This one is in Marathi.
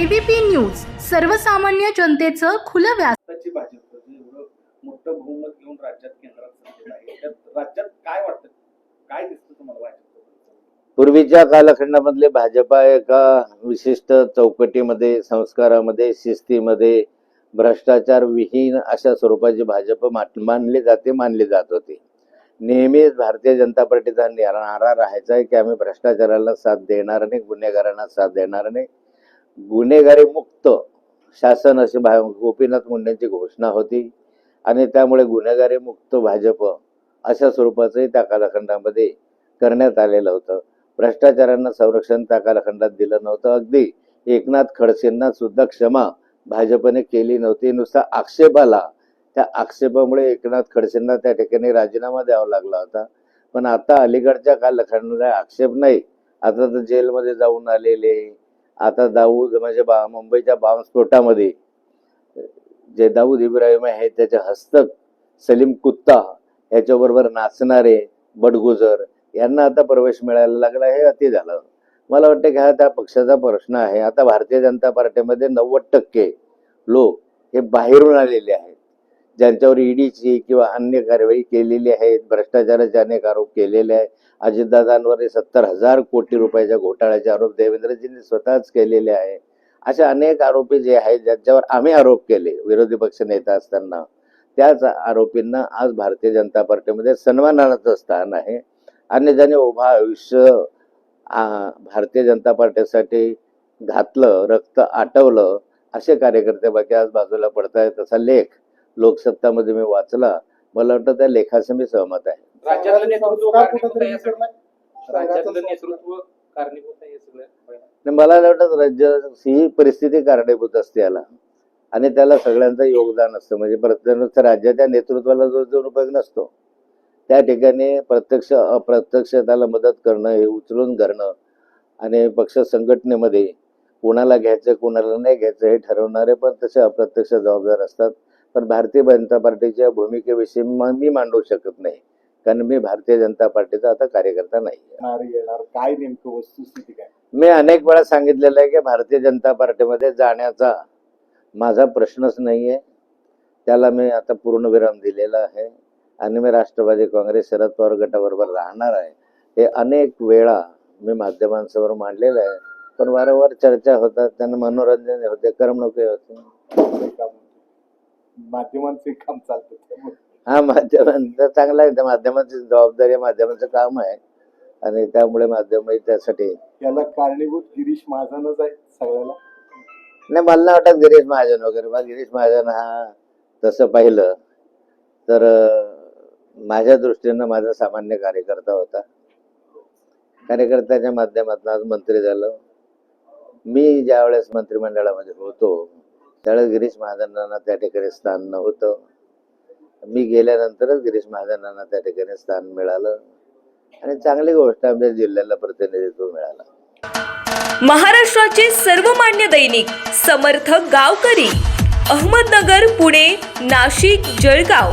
एबीपी न्यूज सर्वसामान्य जनतेचं खुलं व्यास आताची भाजप जे एवढं मोठं बहुमत घेऊन राज्यात केंद्रात राज्यात काय वाटतं? काय दिसतं तुम्हाला भाजप पूर्वीच्या कालखंडामधले भाजपा एका विशिष्ट चौकटीमध्ये संस्कारामध्ये शिस्तीमध्ये भ्रष्टाचार विहीन अशा स्वरूपाची भाजप मानली जाते मानली जात होती. नेहमीच भारतीय जनता पार्टीचा निरा- नारा राहायचा आहे की आम्ही भ्रष्टाचाराला साथ देणार नाही गुन्हेगारांना साथ देणार नाही. गुन्हेगारी मुक्त शासन अशी भा गोपीनाथ मुंडेंची घोषणा होती. आणि त्यामुळे गुन्हेगारी मुक्त भाजप अशा स्वरूपाचंही त्या कालखंडामध्ये करण्यात आलेलं होतं. भ्रष्टाचारांना संरक्षण त्या कालखंडात दिलं नव्हतं. अगदी एकनाथ खडसेंना सुद्धा क्षमा भाजपने केली नव्हती. नुसता आक्षेप आला त्या आक्षेपामुळे एकनाथ खडसेंना त्या ठिकाणी राजीनामा द्यावा लागला होता. पण आता अलीकडच्या कालखंडाला आक्षेप नाही. आता तर जेलमध्ये जाऊन आलेले. आता दाऊद म्हणजे बा मुंबईच्या बॉम्बस्फोटामध्ये जे दाऊद इब्राहिम आहे त्याचे हस्तक सलीम कुत्ता याच्याबरोबर नाचणारे बडगुजर यांना आता प्रवेश मिळायला लागला हे अति झालं. मला वाटतं की हा त्या पक्षाचा प्रश्न आहे. आता भारतीय जनता पार्टीमध्ये नव्वद टक्के लोक हे बाहेरून आलेले आहेत. ज्यांच्यावर ईडीची किंवा अन्य कारवाई केलेली आहे भ्रष्टाचाराचे अनेक आरोप केलेले आहे अजितदादांवर सत्तर हजार कोटी रुपयाच्या घोटाळ्याचे आरोप देवेंद्रजींनी स्वतःच केलेले आहे. अशा अनेक आरोपी जे आहेत ज्यांच्यावर आम्ही आरोप केले विरोधी पक्ष नेता असताना त्याच आरोपींना आज भारतीय जनता पार्टीमध्ये सन्मानाचं स्थान आहे. आणि ज्याने उभा आयुष्य भारतीय जनता पार्टीसाठी घातलं रक्त आटवलं असे कार्यकर्ते बाकी आज बाजूला पडतायत तसा लेख लोकसत्तामध्ये मी वाचला मला वाटतं त्या लेखाचं मी सहमत आहे. राज्यातलं नेतृत्व संस्कार कारणीभूत कुठेतरी आहे यासाठी? विसरलाय. राज्यातलं संघाचं नेतृत्व कारणीभूत आहे हे सगळं आणि मला वाटत राज्य ही परिस्थिती कारणीभूत असते याला. आणि त्याला सगळ्यांचं योगदान असतं. म्हणजे प्रत्येक राज्याच्या नेतृत्वाला जो जो उपयोग नसतो. त्या ठिकाणी प्रत्यक्ष अप्रत्यक्ष त्याला मदत करणं हे उचलून करणं आणि पक्ष संघटनेमध्ये कोणाला घ्यायचं कोणाला नाही घ्यायचं हे ठरवणारे पण तसे अप्रत्यक्ष जबाबदार असतात. पण भारतीय जनता पार्टीच्या भूमिकेविषयी म- मी मांडू शकत नाही. कारण मी भारतीय जनता पार्टीचा आता कार्यकर्ता नाही काय नेमकं वस्तुस्थिती काय? मी अनेक वेळा सांगितलेलं आहे की भारतीय जनता पार्टीमध्ये जाण्याचा माझा प्रश्नच नाही आहे. त्याला मी आता पूर्णविराम दिलेला आहे. आणि मी राष्ट्रवादी काँग्रेस शरद पवार गटाबरोबर राहणार आहे. हे अनेक वेळा मी माध्यमांसमोर मांडलेलं आहे. पण वारंवार चर्चा होतात. त्यांना मनोरंजन होते करमणुकी होते. माध्यमांचे काम चालतं त्यामुळे. हा माध्यमांचं चांगलं आहे. त्या माध्यमांची जबाबदारी आहे माध्यमाचं काम आहे. आणि त्यामुळे माध्यम त्यासाठी. याला कारणीभूत गिरीश महाजनच आहे सगळ्याला. नाही मला नाही वाटत गिरीश महाजन वगैरे. मग गिरीश महाजन हा तसं पाहिलं तर अं, माझ्या दृष्टीनं माझा सामान्य कार्यकर्ता होता. कार्यकर्त्याच्या माध्यमातून आज मंत्री झालं. मी ज्यावेळेस मंत्रिमंडळामध्ये होतो त्यावेळेस गिरीश महाजनांना त्या ठिकाणी स्थान नव्हतं. मी गेल्यानंतरच गिरीश महाजनांना त्या ठिकाणी स्थान मिळालं आणि चांगली गोष्ट आमच्या जिल्ह्याला प्रतिनिधित्व मिळालं. महाराष्ट्राचे सर्वमान्य दैनिक समर्थ गावकरी अहमदनगर पुणे नाशिक जळगाव.